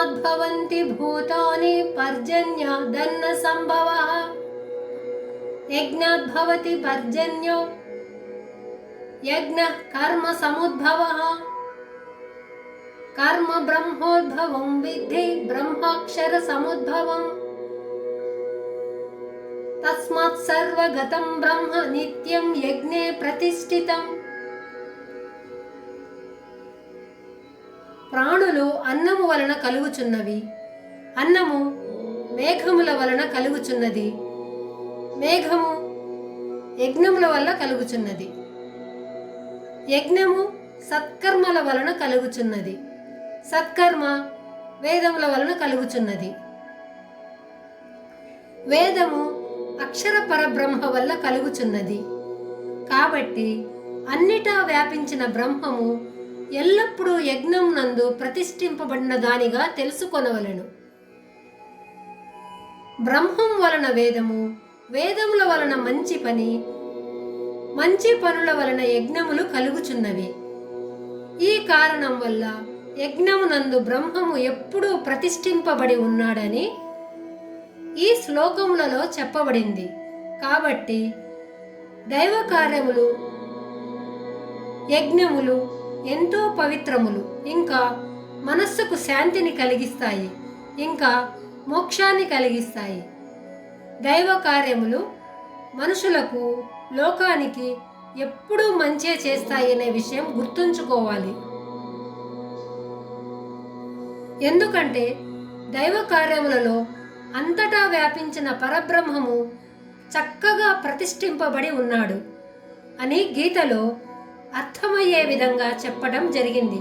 तस्माद्भवन्ति भूतानि पर्जन्यादन्नसम्भवः यज्ञात् भवति पर्जन्यो। यज्ञः कर्मसमुद्भवः कर्म ब्रह्मोद्भवं विद्धि ब्रह्माक्षरसमुद्भवम् तस्मात् सर्वगतं ब्रह्म नित्यं यज्ञे प्रतिष्ठितम्। ప్రాణులు అన్నము వలన కలుగుచున్నవి. అన్నము మేఘముల వలన కలుగుచున్నది. మేఘము యజ్ఞముల వల్ల కలుగుచున్నది. యజ్ఞము సత్కర్మల వలన కలుగుచున్నది. సత్కర్మ వేదముల వలన కలుగుచున్నది. వేదము అక్షర పరబ్రహ్మ వల్ల కలుగుచున్నది. కాబట్టి అన్నిటా వ్యాపించిన బ్రహ్మము ఎల్లప్పుడూ యజ్ఞం నందు ప్రతిష్ఠింపబడిన దానిగా తెలుసుకొనవలెను. బ్రహ్మం వలన వేదము వేదముల వలన మంచి పని మంచి పనుల వలన యజ్ఞములు కలుగుచున్నవి. ఈ కారణం వల్ల యజ్ఞమునందు బ్రహ్మము ఎప్పుడూ ప్రతిష్ఠింపబడి ఉన్నాడని ఈ శ్లోకములలో చెప్పబడింది. కాబట్టి దైవ కార్యములు యజ్ఞములు ఎంతో పవిత్రములు. ఇంకా మనస్సుకు శాంతిని కలిగిస్తాయి. ఇంకా మోక్షాన్ని కలిగిస్తాయి. దైవ కార్యములు మనుషులకు లోకానికి ఎప్పుడూ మంచే చేస్తాయనే విషయం గుర్తుంచుకోవాలి. ఎందుకంటే దైవ కార్యములలో అంతటా వ్యాపించిన పరబ్రహ్మము చక్కగా ప్రతిష్ఠింపబడి ఉన్నాడు. అని గీతలో అర్థమయ్యే విధంగా చెప్పడం జరిగింది.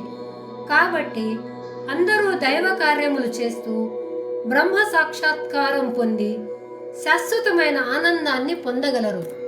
కాబట్టి అందరూ దైవ కార్యములు చేస్తూ బ్రహ్మ సాక్షాత్కారం పొంది శాశ్వతమైన ఆనందాన్ని పొందగలరు.